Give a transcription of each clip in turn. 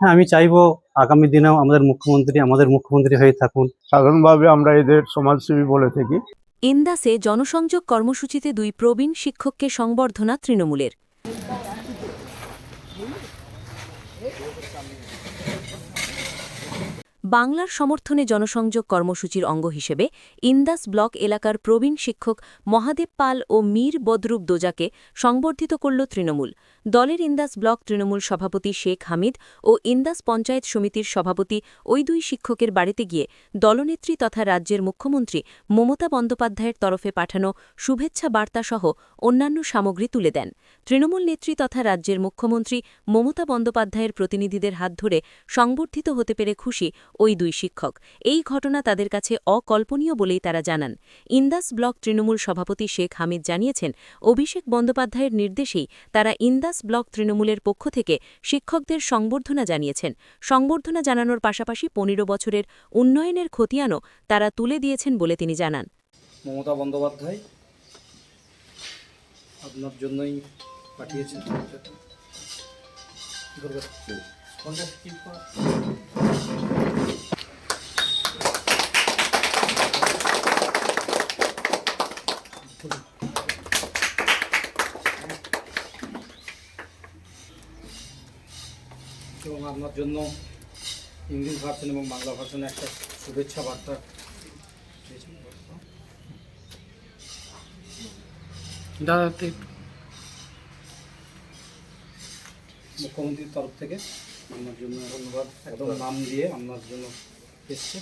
হ্যাঁ আমি চাইব আগামী দিনেও আমাদের মুখ্যমন্ত্রী আমাদের মুখ্যমন্ত্রী হয়ে থাকুন। সাধারণভাবে আমরা এদের সমাজসেবী বলে থাকি। ইন্দাসে জনসংযোগ কর্মসূচিতে দুই প্রবীণ শিক্ষককে সংবর্ধনা তৃণমূলের। বাংলার সমর্থনে জনসংযোগ কর্মসূচির অঙ্গ হিসেবে ইন্দাস ব্লক এলাকার প্রবীণ শিক্ষক মহাদেব পাল ও মীর বদরুব দোজাকে সংবর্ধিত করল তৃণমূল। দলের ইন্দাস ব্লক তৃণমূল সভাপতি শেখ হামিদ ও ইন্দাস পঞ্চায়েত সমিতির সভাপতি ওই দুই শিক্ষকের বাড়িতে গিয়ে দলনেত্রী তথা রাজ্যের মুখ্যমন্ত্রী মমতা বন্দ্যোপাধ্যায়ের তরফে পাঠানো শুভেচ্ছা বার্তাসহ অন্যান্য সামগ্রী তুলে দেন। তৃণমূল নেত্রী তথা রাজ্যের মুখ্যমন্ত্রী মমতা বন্দ্যোপাধ্যায়ের প্রতিনিধিদের হাত ধরে সংবর্ধিত হতে পেরে খুশি ওই দুই শিক্ষক। এই ঘটনা তাদের কাছে অকল্পনীয় বলেই তারা জানান। ইন্দাস ব্লক তৃণমূল সভাপতি শেখ হামিদ জানিয়েছেন, অভিষেক বন্দ্যোপাধ্যায়ের নির্দেশেই তারা ইন্দাস ব্লক তৃণমূলের পক্ষ থেকে শিক্ষকদের সংবর্ধনা জানিয়েছেন সংবর্ধনা জানানোর পাশাপাশি পনেরো বছরের উন্নয়নের খতিয়ানও তারা তুলে দিয়েছেন বলে তিনি জানান মমতা বন্দ্যোপাধ্যায় আপনার জন্যই পাঠিয়েছেন এবং আপনার জন্য ইংলিশ ভার্সন এবং বাংলা ভার্সনে একটা শুভেচ্ছা বার্তা দিয়েছেন। মুখ্যমন্ত্রীর তরফ থেকে আপনার জন্য ধন্যবাদ একদম নাম দিয়ে আপনার জন্য এসছে।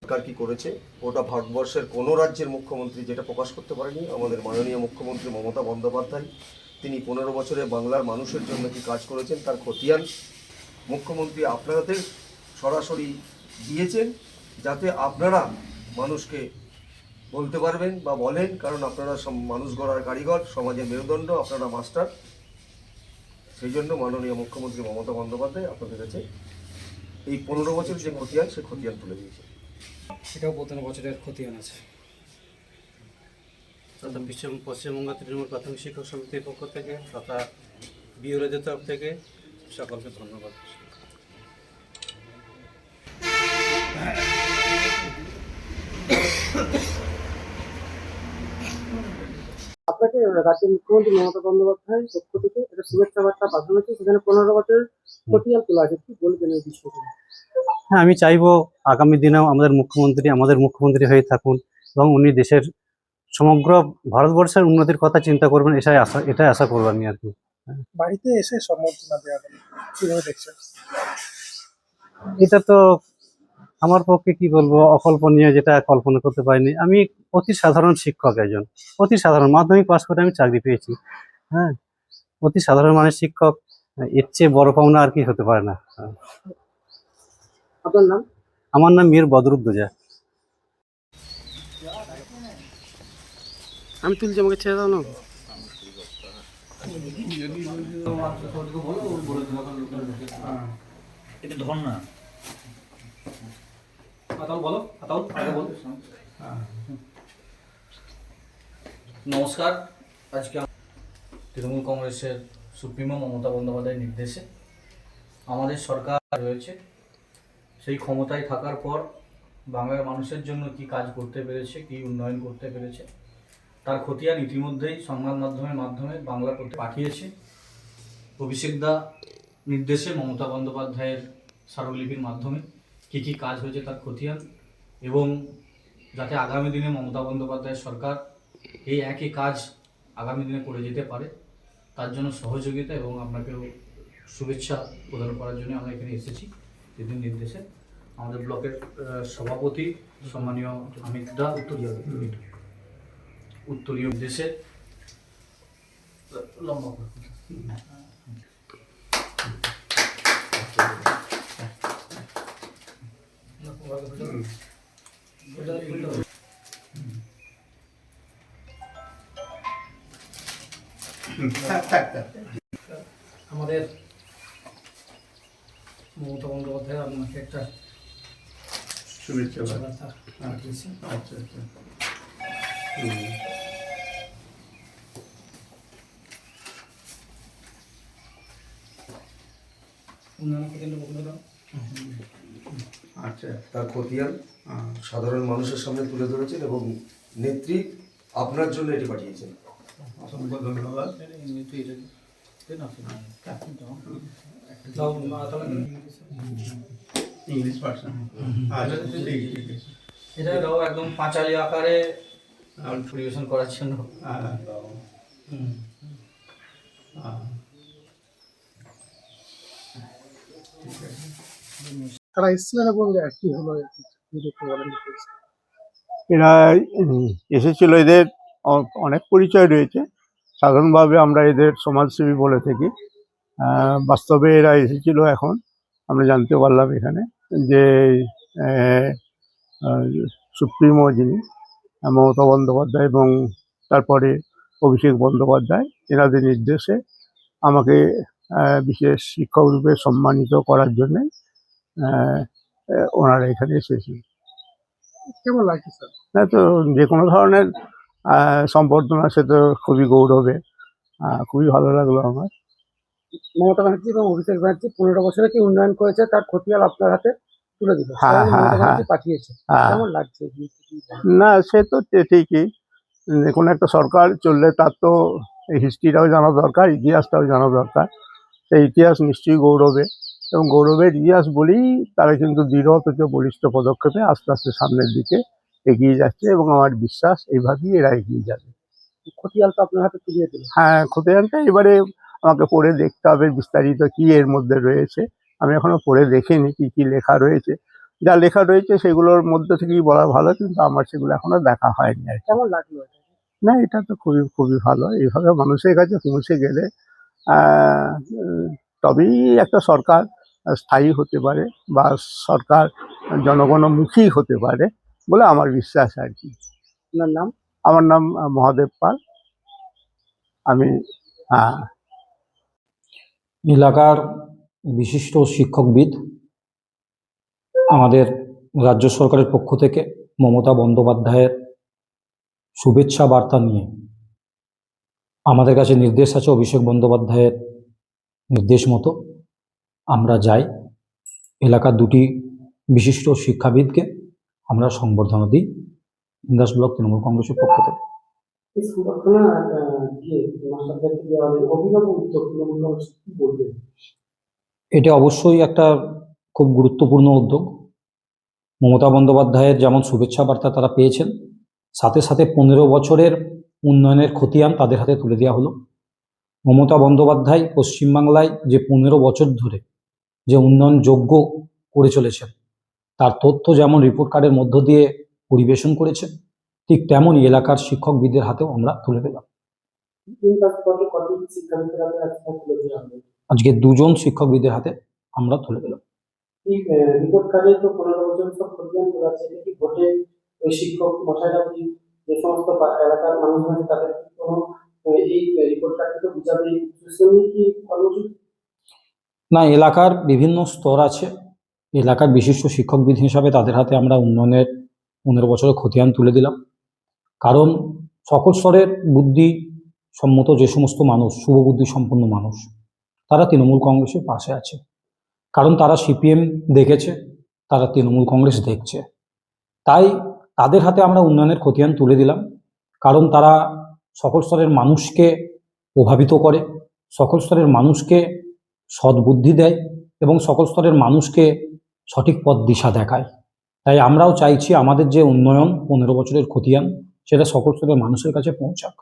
সরকার কি করেছে ওটা ভারতবর্ষের কোনো রাজ্যের মুখ্যমন্ত্রী যেটা প্রকাশ করতে পারেনি আমাদের মাননীয় মুখ্যমন্ত্রী মমতা বন্দ্যোপাধ্যায় তিনি পনেরো বছরে বাংলার মানুষের জন্য কি কাজ করেছেন তার খতিয়ান মুখ্যমন্ত্রী আপনাদের সরাসরি দিয়েছেন যাতে আপনারা মানুষকে বলতে পারবেন বা বলেন, কারণ আপনারা মানুষ গড়ার কারিগর, সমাজের মেরুদণ্ড, আপনারা মাস্টার। সেই জন্য মাননীয় মুখ্যমন্ত্রী মমতা বন্দ্যোপাধ্যায় আপনাদের কাছে এই পনেরো বছর যে খতিয়ান, সে খতিয়ান তুলে দিয়েছে সেটাও পনেরো বছরের খতিয়ান আছে। তথা বিশ্ব পশ্চিমবঙ্গ তৃণমূল প্রাথমিক শিক্ষক সমিতির পক্ষ থেকে তথা বিওরেদের তরফ থেকে সকলকে ধন্যবাদ। আপনাকে রাজ্যের মুখ্যমন্ত্রী মমতা বন্দ্যোপাধ্যায় পক্ষ থেকে একটা শুভেচ্ছা বার্তা পাঠানো হয়েছে। সেখানে পনেরো বছরের খতিয়ান তোলা আছে। কি বলবেন এই বিষয়টা হ্যাঁ আমি চাইব আগামী দিনেও আমাদের মুখ্যমন্ত্রী আমাদের মুখ্যমন্ত্রী হয়ে থাকুন এবং উনি দেশের সমগ্র ভারতবর্ষের উন্নতির কথা চিন্তা করবেন এটাই আশা এটাই আশা করব আমি আর কি। বাড়িতে এসে সম্বর্ধনা দেওয়া কীভাবে দেখছেন? এটা তো আমার পক্ষে কি বলব অকল্পনীয় যেটা কল্পনা করতে পারিনি। আমি অতি সাধারণ শিক্ষক একজন অতি সাধারণ মাধ্যমিক পাস করে আমি চাকরি পেয়েছি। হ্যাঁ অতি সাধারণ মানের শিক্ষক এর চেয়ে বড় পাওনা আর কি হতে পারে না। আপনার নাম? আমার নাম মীর বদরুদ্দোজা। আমি তুলছি আমাকে ছেড়ে দাও না। আতাউল বলো আতাউল আগে বলো। নমস্কার আজকে তৃণমূল কংগ্রেসের সুপ্রিমো মমতা বন্দ্যোপাধ্যায়ের নির্দেশে আমাদের সরকার রয়েছে। সেই ক্ষমতায় থাকার পর বাংলার মানুষের জন্য কি কাজ করতে পেরেছে কি উন্নয়ন করতে পেরেছে তার খতিয়ান ইতিমধ্যেই সংবাদ মাধ্যমের মাধ্যমে বাংলা করতে পাঠিয়েছে। অভিষেক দা নির্দেশে মমতা বন্দ্যোপাধ্যায়ের স্মারকলিপির মাধ্যমে কী কী কাজ হয়েছে তার খতিয়ান এবং যাতে আগামী দিনে মমতা বন্দ্যোপাধ্যায়ের সরকার এই একই কাজ আগামী দিনে করে যেতে পারে, তার জন্য সহযোগিতা এবং আপনাকেও শুভেচ্ছা প্রদান করার জন্য আমরা এখানে এসেছি। দিদির নির্দেশে আমাদের ব্লকের সভাপতি সম্মানীয় অমিত দা উত্তরীয় উত্তরীয় উদ্দেশ্যে লম্বা। আমাদের মমতা বন্দ্যোপাধ্যায় আপনাকে একটা শুভেচ্ছা আচ্ছা আচ্ছা। আচ্ছা তার খতিয়ান সাধারণ মানুষের সামনে তুলে ধরেছেন এবং নেত্রী আপনার জন্য এটি পাঠিয়েছেন। অসংখ্য ধন্যবাদ। English version. আচ্ছা ঠিক ঠিক আছে। এটা দাও একদম পাঁচালি আকারে পরিবেশন করার জন্য। হ্যাঁ হ্যাঁ ঠিক আছে এসেছিলেন এবং হলো। এরা এসেছিল, এদের অনেক পরিচয় রয়েছে সাধারণভাবে আমরা এদের সমাজসেবী বলে থাকি বাস্তবে এরা এসেছিল এখন, আমরা জানতে পারলাম এখানে যে সুপ্রিমো যিনি, মমতা বন্দ্যোপাধ্যায় এবং তারপরে অভিষেক বন্দ্যোপাধ্যায়, এনাদের নির্দেশে আমাকে বিশেষ শিক্ষক রূপে সম্মানিত করার জন্যে ওনারা এখানে এসেছেন কেমন লাগছে স্যার? না তো যে কোনো ধরনের সম্বর্ধনা সে তো খুবই গৌরবে। খুবই ভালো লাগল আমার। মমতা ব্যানার্জি এবং অভিষেক ব্যানার্জি পনেরো বছরে কি উন্নয়ন করেছে তার খতিয়াল আপনার হাতে তুলে দিল। হ্যাঁ, হ্যাঁ, হ্যাঁ। পাঠিয়েছে। কেমন লাগছে? না সে তো ঠিকই। উম, কোনো একটা সরকার চললে তার তো হিস্ট্রিটাও জানা দরকার ইতিহাসটাও জানা দরকার। সেই ইতিহাস নিশ্চয়ই গৌরবে। এবং গৌরবের ইতিহাস বলেই তারা কিন্তু দৃঢ় অথচ বলিষ্ঠ পদক্ষেপে আস্তে আস্তে সামনের দিকে এগিয়ে যাচ্ছে এবং আমার বিশ্বাস এইভাবেই এরা এগিয়ে যাবে। খতিয়াল তো আপনার হাতে তুলিয়ে দিল হ্যাঁ খতিয়ানটা এবারে আমাকে পড়ে দেখতে হবে বিস্তারিত কি এর মধ্যে রয়েছে। আমি এখনও পড়ে দেখিনি কি কি লেখা রয়েছে। যা লেখা রয়েছে সেগুলোর মধ্যে থেকেই বলা ভালো কিন্তু আমার সেগুলো এখনও দেখা হয়নি আর কেমন লাগল না এটা তো খুবই খুবই ভালো। এইভাবে মানুষের কাছে পৌঁছে গেলে তবেই একটা সরকার স্থায়ী হতে পারে বা সরকার জনগণমুখী হতে পারে বলে আমার বিশ্বাস আর কি। আপনার নাম? আমার নাম মহাদেব পাল। আমি হ্যাঁ এলাকার বিশিষ্ট শিক্ষকবিদ আমাদের রাজ্য সরকারের পক্ষ থেকে মমতা বন্দ্যোপাধ্যায়ের শুভেচ্ছা বার্তা নিয়ে আমাদের কাছে নির্দেশ আছে অভিষেক বন্দ্যোপাধ্যায়ের নির্দেশ মতো। আমরা যাই এলাকার দুটি বিশিষ্ট শিক্ষাবিদকে আমরা সংবর্ধনা দিই। ইন্দাস ব্লক তৃণমূল কংগ্রেসের পক্ষ থেকে। এটা অবশ্যই একটা খুব গুরুত্বপূর্ণ উদ্যোগ। মমতা বন্দ্যোপাধ্যায়ের যেমন শুভেচ্ছা বার্তা তারা পেয়েছেন সাথে সাথে পনেরো বছরের উন্নয়নের খতিয়ান তাদের হাতে তুলে দেওয়া হলো। মমতা বন্দ্যোপাধ্যায় পশ্চিমবাংলায় যে পনেরো বছর ধরে যে উন্নয়ন যোগ্য করে চলেছেন। তার তথ্য যেমন রিপোর্ট কার্ডের মধ্য দিয়ে পরিবেশন করেছেন ঠিক তেমনই এলাকার শিক্ষকবিদদের হাতেও আমরা তুলে দিলাম। আজকে দুজন শিক্ষকবিদের হাতে আমরা তুলে দিলাম। এই রিপোর্ট কার্ডে তো পনেরো বছর সব খতিয়ান তোলা আছে কি ভোটে ওই শিক্ষক মশাইরা যে সমস্ত এলাকার মানুষ আছে তাদের কোনো এই রিপোর্ট কার্ড থেকে বুঝাবে এই সিস্টেম নিয়ে কি কর্মসূচি না, এলাকার বিভিন্ন স্তর আছে। এলাকার বিশিষ্ট শিক্ষকবিদ হিসাবে তাদের হাতে আমরা উন্নয়নের পনেরো বছরের খতিয়ান তুলে দিলাম। কারণ সকল স্তরের বুদ্ধি সম্মত যে সমস্ত মানুষ শুভবুদ্ধি সম্পন্ন মানুষ, তারা তৃণমূল কংগ্রেসের পাশে আছে। কারণ তারা সিপিএম দেখেছে, তারা তৃণমূল কংগ্রেস দেখছে। তাই তাদের হাতে আমরা উন্নয়নের খতিয়ান তুলে দিলাম। কারণ তারা সকল স্তরের মানুষকে প্রভাবিত করে, সকল স্তরের মানুষকে সদ্বুদ্ধি দেয় এবং সকল স্তরের মানুষকে সঠিক পথ দিশা দেখায়। তাই আমরাও চাইছি আমাদের যে উন্নয়ন পনেরো বছরের খতিয়ান, সেটা সকল স্তরের মানুষের কাছে পৌঁছাক।